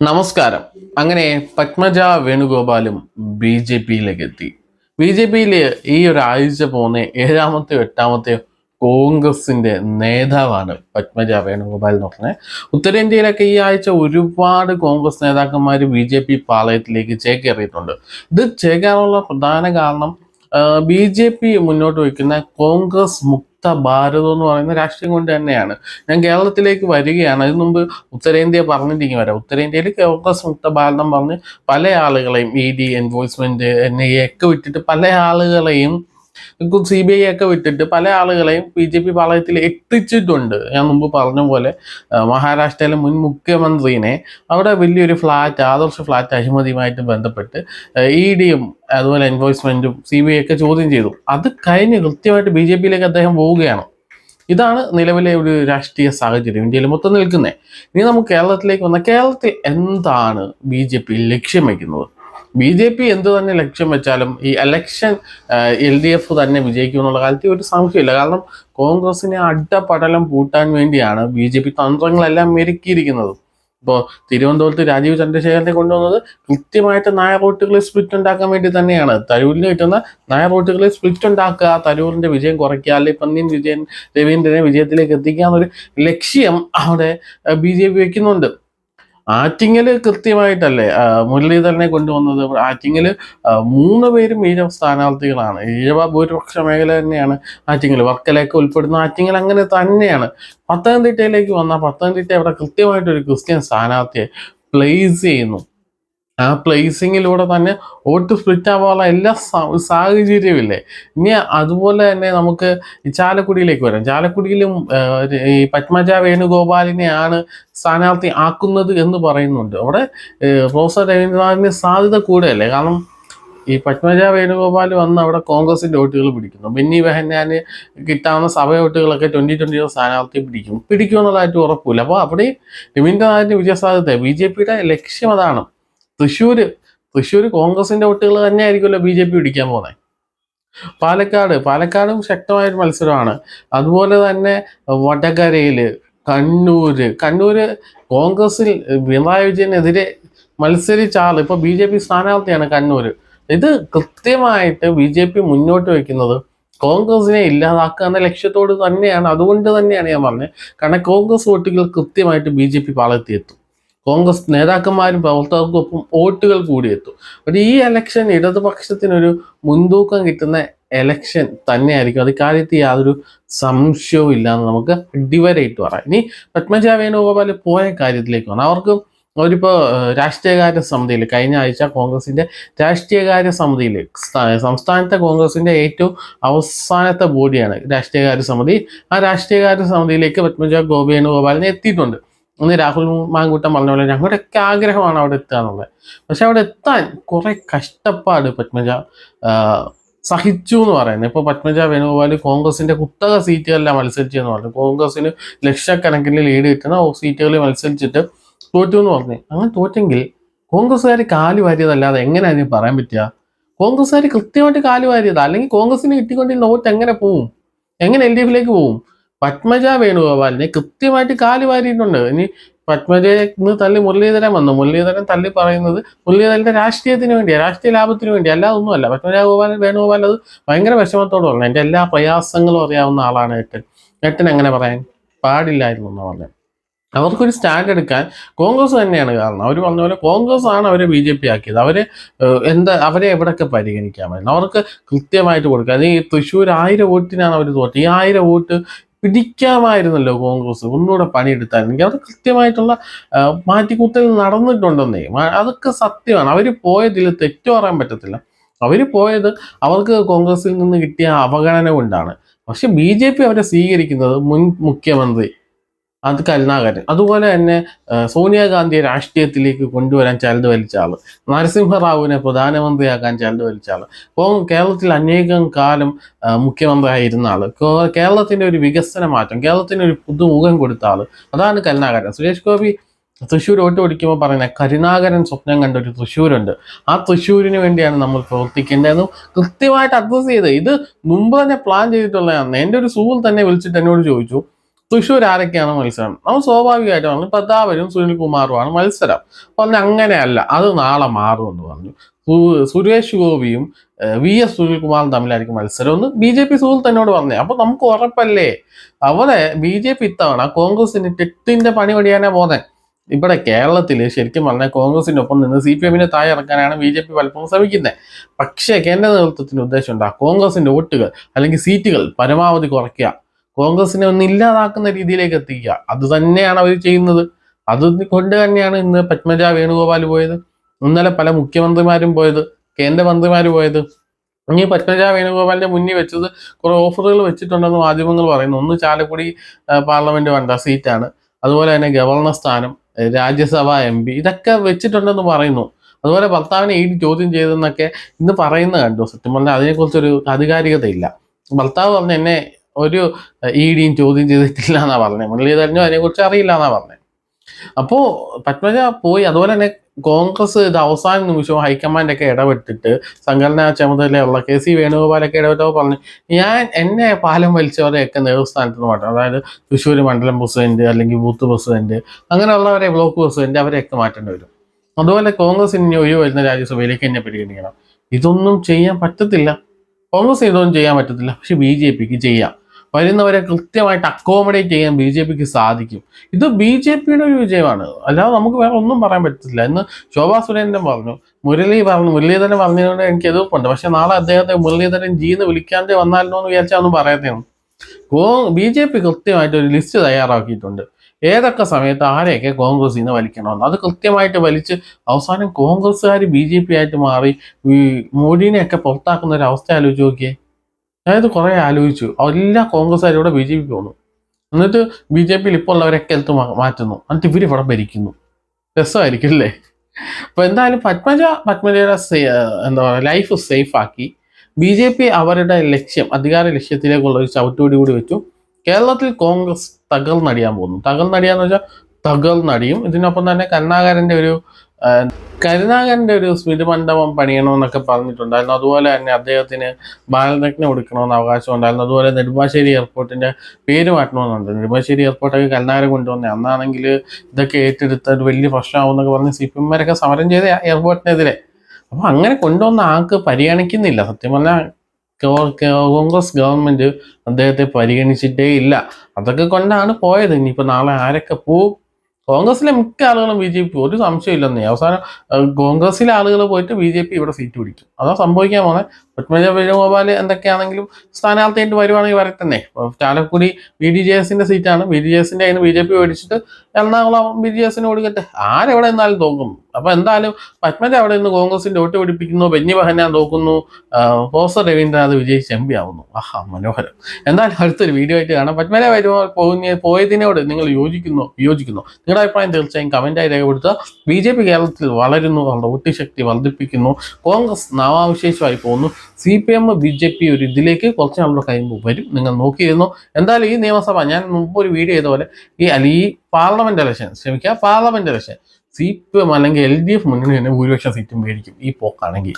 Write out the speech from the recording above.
നമസ്കാരം. അങ്ങനെ Padmaja വേണുഗോപാലും B J പിയിലേക്ക് എത്തി ബി ജെ പിയിൽ ഈ ഒരാഴ്ച പോകുന്ന ഏഴാമത്തെയോ എട്ടാമത്തെയോ കോൺഗ്രസിന്റെ നേതാവാണ് പത്മജ വേണുഗോപാൽ എന്ന് പറഞ്ഞത് ഉത്തരേന്ത്യയിലൊക്കെ ഈ ആഴ്ച ഒരുപാട് കോൺഗ്രസ് നേതാക്കന്മാർ ബി ജെ പി പാളയത്തിലേക്ക് ചേക്കേറിയിട്ടുണ്ട്. ഇത് ചേക്കാനുള്ള പ്രധാന കാരണം ബി ജെ പി മുന്നോട്ട് വയ്ക്കുന്ന കോൺഗ്രസ് മുക്ത ഭാരതം എന്ന് പറയുന്ന രാഷ്ട്രീയം കൊണ്ട് തന്നെയാണ്. ഞാൻ കേരളത്തിലേക്ക് വരികയാണ്. അതിന് മുമ്പ് ഉത്തരേന്ത്യ പറഞ്ഞിട്ടിരിക്കും വരാം. ഉത്തരേന്ത്യയിൽ കോൺഗ്രസ് മുക്ത ഭാരതം പറഞ്ഞ് പല ആളുകളെയും E D enforcement N I A ഒക്കെ വിട്ടിട്ട് പല ആളുകളെയും സി ബി ഐ ഒക്കെ വിട്ടിട്ട് പല ആളുകളെയും ബി ജെ പി പാളയത്തിൽ എത്തിച്ചിട്ടുണ്ട്. ഞാൻ മുമ്പ് പറഞ്ഞ പോലെ മഹാരാഷ്ട്രയിലെ മുൻ മുഖ്യമന്ത്രിനെ അവിടെ വലിയൊരു ഫ്ലാറ്റ് ആദർശ ഫ്ലാറ്റ് അഴിമതിയുമായിട്ട് ബന്ധപ്പെട്ട് ഇ ഡിയും അതുപോലെ എൻഫോഴ്സ്മെന്റും സി ബി ഐ ഒക്കെ ചോദ്യം ചെയ്തു. അത് കഴിഞ്ഞ് കൃത്യമായിട്ട് ബി ജെ പിയിലേക്ക് അദ്ദേഹം പോവുകയാണ്. ഇതാണ് നിലവിലെ ഒരു രാഷ്ട്രീയ സാഹചര്യം ഇന്ത്യയിൽ മൊത്തം നിൽക്കുന്നത്. ഇനി നമുക്ക് കേരളത്തിലേക്ക് വന്ന കേരളത്തിൽ എന്താണ് ബി ജെ പി ലക്ഷ്യം വയ്ക്കുന്നത്? ബി ജെ പി എന്ത് തന്നെ ലക്ഷ്യം വെച്ചാലും ഈ എലക്ഷൻ എൽ ഡി എഫ് തന്നെ വിജയിക്കും എന്നുള്ള കാര്യത്തിൽ ഒരു സംശയമില്ല. കാരണം കോൺഗ്രസിനെ അഡ്ഡപടലം പൂട്ടാൻ വേണ്ടിയാണ് ബി ജെ പി തന്ത്രങ്ങളെല്ലാം മെരുക്കിയിരിക്കുന്നത്. ഇപ്പോൾ തിരുവനന്തപുരത്ത് രാജീവ് ചന്ദ്രശേഖരനെ കൊണ്ടുവന്നത് കൃത്യമായിട്ട് നായർ റോട്ടുകളിൽ സ്പ്ലിറ്റ് ഉണ്ടാക്കാൻ വേണ്ടി തന്നെയാണ്. തരൂരിന് കിട്ടുന്ന നായർ റോട്ടുകളിൽ സ്പ്ലിറ്റ് ഉണ്ടാക്കുക തരൂരിന്റെ വിജയം കുറയ്ക്കുക അല്ലെങ്കിൽ പന്നിയൻ വിജയൻ രവീന്ദ്രനെ വിജയത്തിലേക്ക് എത്തിക്കുക എന്നൊരു ലക്ഷ്യം അവിടെ ബി ജെ പി വെക്കുന്നുണ്ട്. ആറ്റിങ്ങൽ കൃത്യമായിട്ടല്ലേ മുരളീധരനെ കൊണ്ടുവന്നത്? ആറ്റിങ്ങൽ മൂന്ന് പേരും ഈഴവ സ്ഥാനാർത്ഥികളാണ്. ഈഴവ ഭൂരിപക്ഷ മേഖല തന്നെയാണ് ആറ്റിങ്ങൽ വർക്കലയൊക്കെ ഉൾപ്പെടുന്ന ആറ്റിങ്ങൽ അങ്ങനെ തന്നെയാണ്. പത്തനംതിട്ടയിലേക്ക് വന്ന പത്തനംതിട്ട അവിടെ കൃത്യമായിട്ടൊരു ക്രിസ്ത്യൻ സ്ഥാനാർത്ഥിയെ പ്ലേസ് ചെയ്യുന്നു. ആ പ്ലേസിങ്ങിലൂടെ തന്നെ വോട്ട് സ്പ്ലിറ്റ് ആവാനുള്ള എല്ലാ സാഹചര്യവും സാഹചര്യമില്ലേ ഇനി അതുപോലെ തന്നെ നമുക്ക് ചാലക്കുടിയിലേക്ക് വരാം. ചാലക്കുടിയിലും ഈ പത്മജ വേണുഗോപാലിനെയാണ് സ്ഥാനാർത്ഥി ആക്കുന്നത് എന്ന് പറയുന്നുണ്ട്. അവിടെ പ്രൊഫസർ രവീന്ദ്രനാഥിന് സാധ്യത കൂടുതലല്ലേ? കാരണം ഈ പത്മജ വേണുഗോപാൽ വന്ന് അവിടെ കോൺഗ്രസിന്റെ വോട്ടുകൾ പിടിക്കുന്നു. ബെന്നി ബെഹന്നാന് കിട്ടാവുന്ന സഭ വോട്ടുകളൊക്കെ ട്വന്റി ട്വന്റി സ്ഥാനാർത്ഥി പിടിക്കും. പിടിക്കുമെന്നുള്ളതായിട്ട് ഉറപ്പില്ല അപ്പോൾ അവിടെ രവീന്ദ്രനാഥിന്റെ വിജയസാധ്യത ബി ജെ പിയുടെ ലക്ഷ്യം അതാണ്. തൃശ്ശൂര് തൃശ്ശൂർ കോൺഗ്രസിന്റെ വോട്ടുകൾ തന്നെ ആയിരിക്കുമല്ലോ ബി ജെ പി പിടിക്കാൻ പോകുന്നത് പാലക്കാട് പാലക്കാടും ശക്തമായൊരു മത്സരമാണ്. അതുപോലെ തന്നെ വടകരയിൽ കണ്ണൂർ കണ്ണൂർ കോൺഗ്രസിൽ പിണറായി വിജയനെതിരെ മത്സരിച്ച ആൾ ഇപ്പൊ ബി ജെ പി സ്ഥാനാർത്ഥിയാണ് കണ്ണൂര്. ഇത് കൃത്യമായിട്ട് ബി ജെ പി മുന്നോട്ട് വയ്ക്കുന്നത് കോൺഗ്രസിനെ ഇല്ലാതാക്കുക എന്ന ലക്ഷ്യത്തോട് തന്നെയാണ്. അതുകൊണ്ട് തന്നെയാണ് ഞാൻ പറഞ്ഞത്. കാരണം കോൺഗ്രസ് വോട്ടുകൾ കൃത്യമായിട്ട് ബി ജെ പി പാളയത്തിയെത്തും കോൺഗ്രസ് നേതാക്കന്മാരും പ്രവർത്തകർക്കൊപ്പം വോട്ടുകൾ കൂടിയെത്തും. അപ്പോൾ ഈ എലക്ഷൻ ഇടതുപക്ഷത്തിനൊരു മുൻതൂക്കം കിട്ടുന്ന എലക്ഷൻ തന്നെയായിരിക്കും. അത് കാര്യത്തിൽ യാതൊരു സംശയവും ഇല്ലാന്ന് നമുക്ക് അടിവരയിട്ട് പറയാം. ഇനി പത്മജ വേണുഗോപാൽ പോയ കാര്യത്തിലേക്ക് വന്നു. അവർക്ക് അവരിപ്പോൾ രാഷ്ട്രീയകാര്യ സമിതിയിൽ കഴിഞ്ഞ ആഴ്ച കോൺഗ്രസിന്റെ രാഷ്ട്രീയകാര്യ സമിതിയിൽ സംസ്ഥാനത്തെ കോൺഗ്രസിന്റെ ഏറ്റവും അവസാനത്തെ ബോഡിയാണ് രാഷ്ട്രീയകാര്യ സമിതി. ആ രാഷ്ട്രീയകാര്യ സമിതിയിലേക്ക് പത്മജ ഗോപി വേണുഗോപാലിനെ എത്തിയിട്ടുണ്ട്. ഇന്ന് രാഹുൽ മാങ്കൂട്ടം പറഞ്ഞ പോലെ ഞങ്ങളുടെയൊക്കെ ആഗ്രഹമാണ് അവിടെ എത്തുക എന്നുള്ളത്. പക്ഷെ അവിടെ എത്താൻ കുറെ കഷ്ടപ്പാട് പത്മജ സഹിച്ചു എന്ന് പറയുന്നത്. ഇപ്പൊ പത്മജ വേണുഗോപാൽ കോൺഗ്രസിന്റെ കുത്തക സീറ്റുകളിലാണ് മത്സരിച്ചെന്ന് പറഞ്ഞു. കോൺഗ്രസിന് ലക്ഷക്കണക്കിന് ലീഡ് കിട്ടുന്ന സീറ്റുകളിൽ മത്സരിച്ചിട്ട് തോറ്റു എന്ന് പറഞ്ഞു. അങ്ങനെ തോറ്റെങ്കിൽ കോൺഗ്രസ്സുകാർ കാൽ വാരിയതല്ലാതെ എങ്ങനെ അതിന് പറയാൻ പറ്റുക? കോൺഗ്രസ്സുകാർ കൃത്യമായിട്ട് കാൽ വാരിയതാ. അല്ലെങ്കിൽ കോൺഗ്രസിന് കിട്ടിക്കൊണ്ടിരുന്ന വോട്ട് എങ്ങനെ പോവും? എങ്ങനെ എൽ ഡി എഫിലേക്ക് പോവും? പത്മജ വേണുഗോപാലിനെ കൃത്യമായിട്ട് കാൽ വാരിയിട്ടുണ്ട്. ഇനി പത്മജയെ ഇന്ന് തള്ളി മുരളീധരൻ വന്നു. മുരളീധരൻ തള്ളി പറയുന്നത് മുരളീധരന്റെ രാഷ്ട്രീയത്തിന് വേണ്ടിയാ രാഷ്ട്രീയ ലാഭത്തിന് വേണ്ടി അല്ലാതെ ഒന്നുമല്ല പത്മജ ഗോപാലൻ വേണുഗോപാൽ അത് ഭയങ്കര വിഷമത്തോട് പറഞ്ഞു. എന്റെ എല്ലാ പ്രയാസങ്ങളും അറിയാവുന്ന ആളാണ് ഏട്ടൻ. ഏട്ടൻ എങ്ങനെ പറയാൻ? പാടില്ലായിരുന്നു എന്ന് പറഞ്ഞു അവർക്കൊരു സ്റ്റാൻഡ് എടുക്കാൻ കോൺഗ്രസ് തന്നെയാണ് കാരണം. അവർ പറഞ്ഞ പോലെ കോൺഗ്രസ് ആണ് അവരെ ബി ജെ പി ആക്കിയത്. അവരെ എന്താ അവരെ എവിടെയൊക്കെ പരിഗണിക്കാൻ പറ്റുന്നത് അവർക്ക് കൃത്യമായിട്ട് കൊടുക്കുക. ഈ തൃശ്ശൂർ ആയിരം വോട്ടിനാണ് അവർ തോറ്റത്. ഈ ആയിരം വോട്ട് പിടിക്കാമായിരുന്നല്ലോ കോൺഗ്രസ് ഒന്നുകൂടെ പണിയെടുത്തായിരുന്നെങ്കിൽ അവർ കൃത്യമായിട്ടുള്ള മാറ്റിക്കൂട്ടൽ നടന്നിട്ടുണ്ടെന്നേ. അതൊക്കെ സത്യമാണ്. അവർ പോയതിൽ തെറ്റു പറയാൻ പറ്റത്തില്ല. അവർ പോയത് അവർക്ക് കോൺഗ്രസിൽ നിന്ന് കിട്ടിയ അവഗണന കൊണ്ടാണ്. പക്ഷെ ബി ജെ പി അവരെ സ്വീകരിക്കുന്നത് മുൻ മുഖ്യമന്ത്രി അത് കരുണാകരൻ. അതുപോലെ തന്നെ സോണിയാഗാന്ധിയെ രാഷ്ട്രീയത്തിലേക്ക് കൊണ്ടുവരാൻ ചരട് വലിച്ച ആൾ. നരസിംഹറാവുവിനെ പ്രധാനമന്ത്രിയാക്കാൻ ചരട് വലിച്ച ആൾ. അപ്പോൾ കേരളത്തിൽ അനേകം കാലം മുഖ്യമന്ത്രി മുഖ്യമന്ത്രിയായിരുന്ന കോ- കേരളത്തിന്റെ ഒരു വികസന മാറ്റം കേരളത്തിന് ഒരു പുതുമുഖം കൊടുത്ത ആൾ. അതാണ് കരുണാകരൻ. സുരേഷ് ഗോപി തൃശ്ശൂർ ഓട്ട് ഓടിക്കുമ്പോൾ പറയുന്നത് കരുണാകരൻ സ്വപ്നം കണ്ട ഒരു തൃശ്ശൂരുണ്ട്. ആ തൃശ്ശൂരിന് വേണ്ടിയാണ് നമ്മൾ പ്രവർത്തിക്കേണ്ടതെന്നും കൃത്യമായിട്ട് അഡ്രസ് ചെയ്ത് ഇത് മുമ്പ് തന്നെ പ്ലാൻ ചെയ്തിട്ടുള്ളതാണ്. എന്റെ ഒരു സുഹൃത്ത് തന്നെ വിളിച്ചിട്ട് എന്നോട് ചോദിച്ചു തൃശ്ശൂർ ആരൊക്കെയാണ് മത്സരം? നമ്മൾ സ്വാഭാവികമായിട്ട് പറഞ്ഞു പ്രതാപനും സുനിൽകുമാറുമാണ് മത്സരം. പറഞ്ഞു അങ്ങനെയല്ല അത് നാളെ മാറും എന്ന് പറഞ്ഞു. സുരേഷ് ഗോപിയും വി എസ് സുനിൽകുമാറും തമ്മിലായിരിക്കും മത്സരം ഒന്ന് ബി ജെ പി സുഹൃത്ത് എന്നോട് പറഞ്ഞേ. അപ്പൊ നമുക്ക് ഉറപ്പല്ലേ? അവിടെ ബി ജെ പി ഇത്തവണ കോൺഗ്രസിന് തെറ്റിന്റെ പണി പടിയാനാ പോകുന്നത് ഇവിടെ കേരളത്തിൽ ശരിക്കും പറഞ്ഞാൽ കോൺഗ്രസിന്റെ ഒപ്പം നിന്ന് സി പി എമ്മിനെ താഴെ ഇറക്കാനാണ് ബി ജെ പി പലപ്പോഴും ശ്രമിക്കുന്നത് പക്ഷേ കേന്ദ്ര നേതൃത്വത്തിന്റെ ഉദ്ദേശം ഉണ്ടാകും കോൺഗ്രസിന്റെ വോട്ടുകൾ അല്ലെങ്കിൽ സീറ്റുകൾ പരമാവധി കുറയ്ക്കുക. കോൺഗ്രസിനെ ഒന്ന് ഇല്ലാതാക്കുന്ന രീതിയിലേക്ക് എത്തിക്കുക. അത് തന്നെയാണ് അവർ ചെയ്യുന്നത്. അത് കൊണ്ട് തന്നെയാണ് ഇന്ന് പത്മജ വേണുഗോപാൽ പോയത്. ഇന്നലെ പല മുഖ്യമന്ത്രിമാരും പോയത് കേന്ദ്രമന്ത്രിമാർ പോയത്. ഇനി പത്മജ വേണുഗോപാലിന്റെ മുന്നിൽ വെച്ചത് കുറെ ഓഫറുകൾ വെച്ചിട്ടുണ്ടെന്ന് മാധ്യമങ്ങൾ പറയുന്നു. ഒന്ന് ചാലക്കുടി പാർലമെന്റ് വേണ്ട സീറ്റാണ്. അതുപോലെ തന്നെ ഗവർണർ സ്ഥാനം രാജ്യസഭ എം പി. ഇതൊക്കെ വെച്ചിട്ടുണ്ടെന്ന് പറയുന്നു. അതുപോലെ ഭർത്താവിനെ ഏത് ചോദ്യം ചെയ്തെന്നൊക്കെ ഇന്ന് പറയുന്ന കണ്ടു. സത്യം പറഞ്ഞാൽ അതിനെക്കുറിച്ചൊരു ആധികാരികതയില്ല. ഭർത്താവ് പറഞ്ഞ എന്നെ ഒരു ഇ ഡിയും ചോദ്യം ചെയ്തിട്ടില്ല എന്നാ പറഞ്ഞത് മുരളീധരനും അതിനെക്കുറിച്ച് അറിയില്ല എന്നാ പറഞ്ഞത് അപ്പോൾ പത്മജ പോയി. അതുപോലെ തന്നെ കോൺഗ്രസ് ഇത് അവസാന നിമിഷവും ഹൈക്കമാൻഡൊക്കെ ഇടപെട്ടിട്ട് സംഘടനാ ചുമതലയുള്ള കെ സി വേണുഗോപാലൊക്കെ ഇടപെട്ടപ്പോൾ പറഞ്ഞു ഞാൻ എന്നെ പാലം വലിച്ചവരെയൊക്കെ നേതൃസ്ഥാനത്ത് നിന്ന് മാറ്റണം അതായത് തൃശ്ശൂർ മണ്ഡലം പ്രസിഡന്റ് അല്ലെങ്കിൽ ബൂത്ത് പ്രസിഡന്റ് അങ്ങനെയുള്ളവരെ ബ്ലോക്ക് പ്രസിഡന്റ് അവരെയൊക്കെ മാറ്റേണ്ടി വരും. അതുപോലെ കോൺഗ്രസ് ഇനി ഒഴിവ് വരുന്ന രാജ്യസഭയിലേക്ക് എന്നെ പരിഗണിക്കണം. ഇതൊന്നും ചെയ്യാൻ പറ്റത്തില്ല. കോൺഗ്രസ് ഇതൊന്നും ചെയ്യാൻ പറ്റത്തില്ല. പക്ഷെ ബി ജെ പിക്ക് ചെയ്യാം. വരുന്നവരെ കൃത്യമായിട്ട് അക്കോമഡേറ്റ് ചെയ്യാൻ ബി ജെ പിക്ക് സാധിക്കും. ഇത് ബി ജെ പിയുടെ ഒരു വിജയമാണ്. അല്ലാതെ നമുക്ക് വേറെ ഒന്നും പറയാൻ പറ്റത്തില്ല. ഇന്ന് ശോഭാ സുരേന്ദ്രൻ പറഞ്ഞു മുരളി പറഞ്ഞു മുരളീധരൻ പറഞ്ഞതുകൊണ്ട് എനിക്ക് എതിർപ്പുണ്ട്. പക്ഷെ നാളെ അദ്ദേഹത്തെ മുരളീധരൻ ജി എന്ന് വിളിക്കാണ്ട് വന്നാലോ എന്ന് വിചാരിച്ചാൽ ഒന്നും പറയത്തേണ് കോ ബി ജെ പി കൃത്യമായിട്ട് ഒരു ലിസ്റ്റ് തയ്യാറാക്കിയിട്ടുണ്ട്. ഏതൊക്കെ സമയത്ത് ആരെയൊക്കെ കോൺഗ്രസ് ഇന്ന് വലിക്കണമെന്ന്. അത് കൃത്യമായിട്ട് വലിച്ച് അവസാനം കോൺഗ്രസ്സുകാർ ബി ജെ പി ആയിട്ട് മാറി ഈ മോഡിനെയൊക്കെ പുറത്താക്കുന്ന ഒരു അവസ്ഥ ആലോചിച്ച് നോക്കിയേ. അതായത് കുറെ ആലോചിച്ചു. എല്ലാ കോൺഗ്രസ്സുകാരും ഇവിടെ ബി ജെ പി പോകുന്നു എന്നിട്ട് ബി ജെ പിയിൽ ഇപ്പോൾ ഉള്ളവരൊക്കെ എടുത്ത് മാറ്റുന്നു? എന്നിട്ട് ഇവർ ഇവിടെ ഭരിക്കുന്നു. രസമായിരിക്കും അല്ലേ? അപ്പൊ എന്തായാലും പത്മജ പത്മജയുടെ എന്താ പറയുക ലൈഫ് സേഫ് ആക്കി. ബി ജെ പി അവരുടെ ലക്ഷ്യം അധികാര ലക്ഷ്യത്തിലേക്കുള്ള ഒരു ചവിട്ടുകൂടി കൂടി വെച്ചു. കേരളത്തിൽ കോൺഗ്രസ് തകർന്നടിയാൻ പോകുന്നു. തകർന്നടിയാന്ന് വെച്ചാൽ തകർന്നടിയും. ഇതിനൊപ്പം തന്നെ കരുണാകരന്റെ ഒരു ആ, കരുണാകരന്റെ ഒരു സ്മൃതി മണ്ഡപം പണിയണമെന്നൊക്കെ പറഞ്ഞിട്ടുണ്ടായിരുന്നു. അതുപോലെ തന്നെ അദ്ദേഹത്തിന് ബാലരത്നം കൊടുക്കണമെന്ന് അവകാശം ഉണ്ടായിരുന്നു. അതുപോലെ നെടുമ്പാശ്ശേരി എയർപോർട്ടിന്റെ പേര് മാറ്റണമെന്നുണ്ട്. നെടുമ്പാശ്ശേരി എയർപോർട്ടൊക്കെ കരുണാകരൻ കൊണ്ടുവന്നേ. അന്നാണെങ്കിൽ ഇതൊക്കെ ഏറ്റെടുത്ത ഒരു വലിയ പ്രശ്നമാവുമെന്നൊക്കെ പറഞ്ഞ് സി പി എമ്മാരൊക്കെ സമരം ചെയ്ത എയർപോർട്ടിനെതിരെ. അപ്പൊ അങ്ങനെ കൊണ്ടുവന്ന ആൾക്ക് പരിഗണിക്കുന്നില്ല. സത്യം പറഞ്ഞാൽ കോൺഗ്രസ് ഗവൺമെന്റ് അദ്ദേഹത്തെ പരിഗണിച്ചിട്ടേ ഇല്ല. അതൊക്കെ കൊണ്ടാണ് പോയത്. ഇനിയിപ്പോ നാളെ ആരൊക്കെ പോവും? കോൺഗ്രസിലെ മിക്ക ആളുകളും ബി ജെ പി. ഒരു സംശയമില്ലെന്നേ അവസാനം കോൺഗ്രസിലെ ആളുകൾ പോയിട്ട് ബി ജെ പി ഇവിടെ സീറ്റ് പിടിക്കും. അതാ സംഭവിക്കാൻ പോകുന്നത് പത്മജ വേണുഗോപാൽ എന്തൊക്കെയാണെങ്കിലും സ്ഥാനാർത്ഥിയായിട്ട് വരുവാണെങ്കിൽ വരട്ടെ ചാലക്കുടി ബി ഡി ജെ എസിന്റെ സീറ്റാണ് ബി ഡി ജെ എസിന്റെ അതിന് ബി ജെ പി മേടിച്ചിട്ട് എറണാകുളം ബി ഡി എസിന് കൊടുക്കട്ടെ ആരെവിടെ നിന്നാലും തോക്കും. അപ്പൊ എന്തായാലും പത്മജ അവിടെ നിന്ന് കോൺഗ്രസിന്റെ വോട്ട് പിടിപ്പിക്കുന്നു. ബെന്നി ബഹന തോക്കുന്നു. പ്രൊഫസർ രവീന്ദ്രനാഥ് വിജയ് ചെമ്പി ആവുന്നു. ആഹാ മനോഹരം. എന്തായാലും അടുത്തൊരു വീഡിയോ ആയിട്ട് കാണാം. പത്മജ വരുമ്പോൾ പോകുന്ന പോയതിനോട് നിങ്ങൾ യോജിക്കുന്നു യോജിക്കുന്നു. നിങ്ങളുടെ അഭിപ്രായം തീർച്ചയായും കമന്റായി രേഖപ്പെടുത്തുക. ബി ജെ പി കേരളത്തിൽ വളരുന്നു. അവരുടെ ഒട്ടിശക്തി ശക്തി വർദ്ധിപ്പിക്കുന്നു. കോൺഗ്രസ് നാമാവശേഷമായി പോകുന്നു. C P M B J P ഒരു ഇതിലേക്ക് കുറച്ച് നമ്മൾ കഴിയുമ്പോൾ വരും. നിങ്ങൾ നോക്കിയിരുന്നു? എന്തായാലും ഈ നിയമസഭ ഞാൻ മുമ്പ് ഒരു വീഡിയോ ചെയ്ത പോലെ ഈ അല്ല ഈ പാർലമെന്റ് ഇലക്ഷൻ ക്ഷമിക്കുക parliament election C P M അല്ലെങ്കിൽ എൽ ഡി എഫ് മുന്നണി തന്നെ ഭൂരിപക്ഷം സീറ്റും മേടിക്കും. ഈ പോക്കാണെങ്കിൽ.